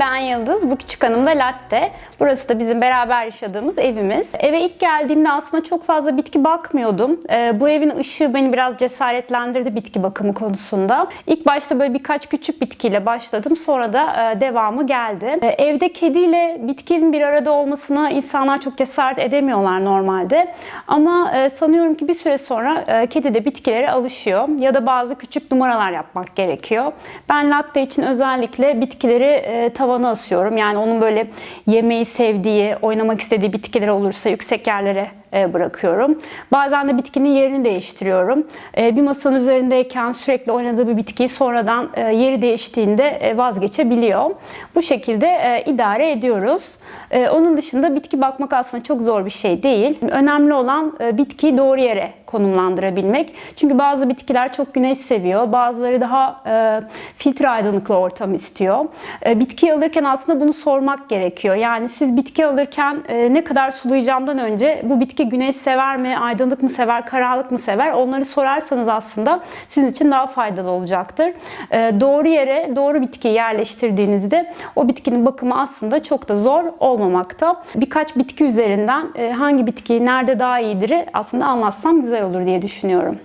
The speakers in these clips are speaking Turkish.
Ben Yıldız. Bu küçük hanım da Latte. Burası da bizim beraber yaşadığımız evimiz. Eve ilk geldiğimde aslında çok fazla bitki bakmıyordum. Ee, bu evin ışığı beni biraz cesaretlendirdi bitki bakımı konusunda. İlk başta böyle birkaç küçük bitkiyle başladım. Sonra da e, devamı geldi. Ee, evde kediyle bitkinin bir arada olmasına insanlar çok cesaret edemiyorlar normalde. Ama e, sanıyorum ki bir süre sonra e, kedi de bitkilere alışıyor. Ya da bazı küçük numaralar yapmak gerekiyor. Ben Latte için özellikle bitkileri e, tavana asıyorum. Yani onun böyle yemeği sevdiği, oynamak istediği bitkiler olursa yüksek yerlere bırakıyorum. Bazen de bitkinin yerini değiştiriyorum. E, bir masanın üzerindeyken sürekli oynadığı bir bitkiyi sonradan e, yeri değiştiğinde e, vazgeçebiliyor. Bu şekilde e, idare ediyoruz. E, onun dışında bitki bakmak aslında çok zor bir şey değil. Önemli olan e, bitkiyi doğru yere konumlandırabilmek. Çünkü bazı bitkiler çok güneş seviyor. Bazıları daha e, filtre aydınlıklı ortam istiyor. E, bitki alırken aslında bunu sormak gerekiyor. Yani siz bitki alırken e, ne kadar sulayacağımdan önce bu bitki güneş sever mi, aydınlık mı sever, karanlık mı sever onları sorarsanız aslında sizin için daha faydalı olacaktır. E, doğru yere doğru bitkiyi yerleştirdiğinizde o bitkinin bakımı aslında çok da zor olmamakta. Birkaç bitki üzerinden e, hangi bitkiyi nerede daha iyidir aslında anlatsam güzel olur diye düşünüyorum.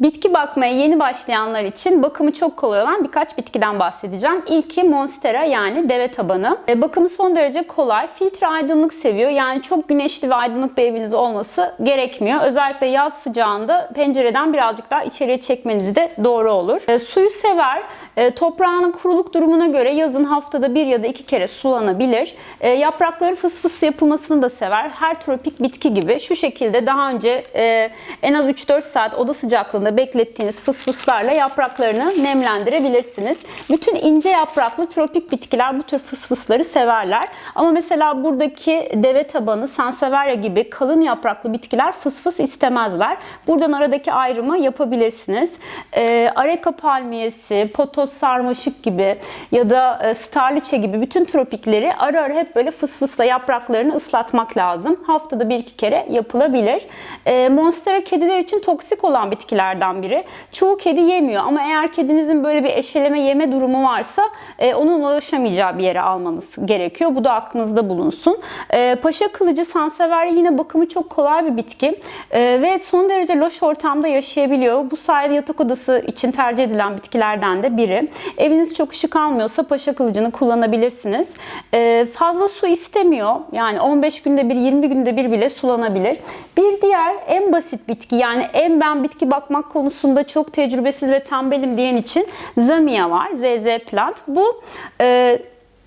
Bitki bakmaya yeni başlayanlar için bakımı çok kolay olan birkaç bitkiden bahsedeceğim. İlki Monstera yani deve tabanı. E, bakımı son derece kolay. Filtre aydınlık seviyor. Yani çok güneşli ve aydınlık bir eviniz olması gerekmiyor. Özellikle yaz sıcağında pencereden birazcık daha içeriye çekmeniz de doğru olur. E, suyu sever. E, toprağının kuruluk durumuna göre yazın haftada bir ya da iki kere sulanabilir. E, yaprakları fıs fıs yapılmasını da sever. Her tropik bitki gibi şu şekilde daha önce e, en az 3-4 saat oda sıcaklığında beklettiğiniz fısfıslarla yapraklarını nemlendirebilirsiniz. Bütün ince yapraklı tropik bitkiler bu tür fısfısları severler. Ama mesela buradaki deve tabanı, sanseverya gibi kalın yapraklı bitkiler fısfıs istemezler. Buradan aradaki ayrımı yapabilirsiniz. E, areka palmiyesi, potos sarmaşık gibi ya da e, starliçe gibi bütün tropikleri ara ara hep böyle fısfısla yapraklarını ıslatmak lazım. Haftada bir iki kere yapılabilir. E, Monstera kediler için toksik olan bitkilerden biri. Çoğu kedi yemiyor ama eğer kedinizin böyle bir eşeleme yeme durumu varsa e, onun ulaşamayacağı bir yere almanız gerekiyor. Bu da aklınızda bulunsun. E, paşa kılıcı sanseverya yine bakımı çok kolay bir bitki e, ve son derece loş ortamda yaşayabiliyor. Bu sayede yatak odası için tercih edilen bitkilerden de biri. Eviniz çok ışık almıyorsa paşa kılıcını kullanabilirsiniz. E, fazla su istemiyor. Yani 15 günde bir, 20 günde bir bile sulanabilir. Bir diğer en basit bitki yani en ben bitki bakmak konusunda çok tecrübesiz ve tembelim diyen için Zamia var. ZZ plant. Bu e,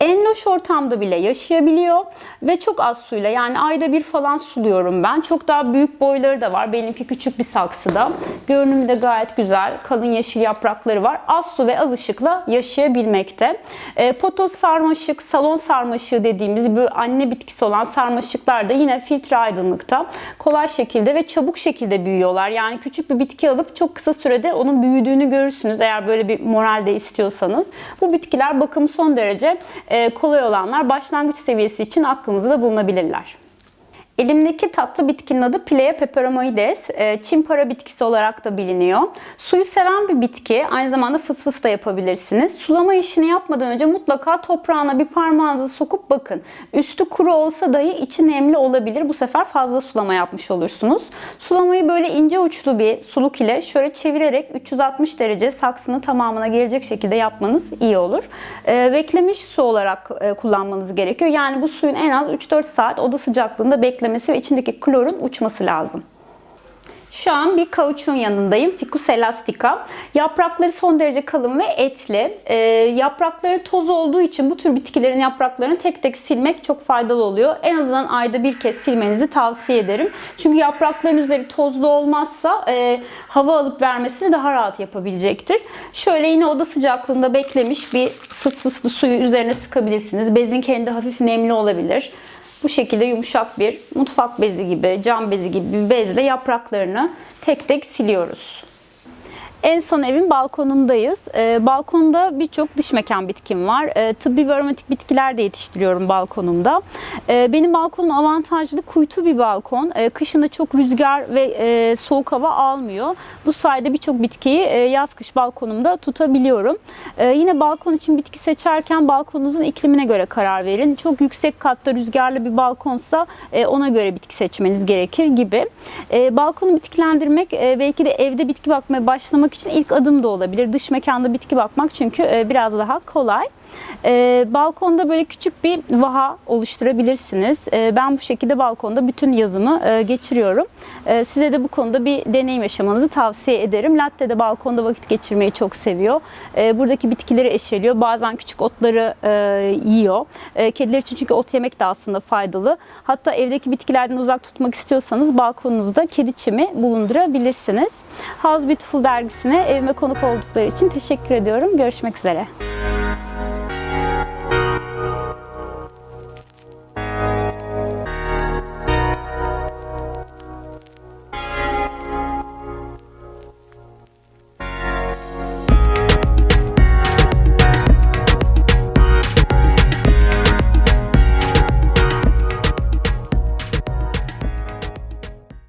en loş ortamda bile yaşayabiliyor ve çok az suyla yani ayda bir falan suluyorum ben. Çok daha büyük boyları da var. Benimki küçük bir saksıda. Görünümü de gayet güzel. Kalın yeşil yaprakları var. Az su ve az ışıkla yaşayabilmekte. E, potos sarmaşık, salon sarmaşığı dediğimiz bu anne bitkisi olan sarmaşıklar da yine filtre aydınlıkta kolay şekilde ve çabuk şekilde büyüyorlar. Yani küçük bir bitki alıp çok kısa sürede onun büyüdüğünü görürsünüz eğer böyle bir moralde istiyorsanız. Bu bitkiler bakımı son derece e, kolay olanlar başlangıç seviyesi için aklınızda bulunabilirler. Elimdeki tatlı bitkinin adı Plea peperomoides. E, Çin para bitkisi olarak da biliniyor. Suyu seven bir bitki. Aynı zamanda fıs fıs da yapabilirsiniz. Sulama işini yapmadan önce mutlaka toprağına bir parmağınızı sokup bakın. Üstü kuru olsa dahi içi nemli olabilir. Bu sefer fazla sulama yapmış olursunuz. Sulamayı böyle ince uçlu bir suluk ile şöyle çevirerek 360 derece saksının tamamına gelecek şekilde yapmanız iyi olur. E, beklemiş su olarak e, kullanmanız gerekiyor. Yani bu suyun en az 3-4 saat oda sıcaklığında beklemesi ve içindeki klorun uçması lazım. Şu an bir kauçuğun yanındayım. Ficus elastica. Yaprakları son derece kalın ve etli. E, yaprakları toz olduğu için bu tür bitkilerin yapraklarını tek tek silmek çok faydalı oluyor. En azından ayda bir kez silmenizi tavsiye ederim. Çünkü yaprakların üzeri tozlu olmazsa e, hava alıp vermesini daha rahat yapabilecektir. Şöyle yine oda sıcaklığında beklemiş bir fıs fıslı suyu üzerine sıkabilirsiniz. Bezin kendi hafif nemli olabilir. Bu şekilde yumuşak bir mutfak bezi gibi, cam bezi gibi bir bezle yapraklarını tek tek siliyoruz. En son evin balkonundayız. Ee, balkonda birçok dış mekan bitkim var. Ee, tıbbi ve aromatik bitkiler de yetiştiriyorum balkonumda. Ee, benim balkonum avantajlı kuytu bir balkon. Ee, kışında çok rüzgar ve e, soğuk hava almıyor. Bu sayede birçok bitkiyi e, yaz kış balkonumda tutabiliyorum. Ee, yine balkon için bitki seçerken balkonunuzun iklimine göre karar verin. Çok yüksek katta rüzgarlı bir balkonsa e, ona göre bitki seçmeniz gerekir gibi. E, balkonu bitkilendirmek e, belki de evde bitki bakmaya başlamak için ilk adım da olabilir. Dış mekanda bitki bakmak çünkü e, biraz daha kolay. E, balkonda böyle küçük bir vaha oluşturabilirsiniz. E, ben bu şekilde balkonda bütün yazımı e, geçiriyorum. E, size de bu konuda bir deneyim yaşamanızı tavsiye ederim. Latte de balkonda vakit geçirmeyi çok seviyor. E, buradaki bitkileri eşeliyor. Bazen küçük otları e, yiyor. E, kediler için çünkü ot yemek de aslında faydalı. Hatta evdeki bitkilerden uzak tutmak istiyorsanız balkonunuzda kedi çimi bulundurabilirsiniz. House Beautiful dergisine evime konuk oldukları için teşekkür ediyorum. Görüşmek üzere.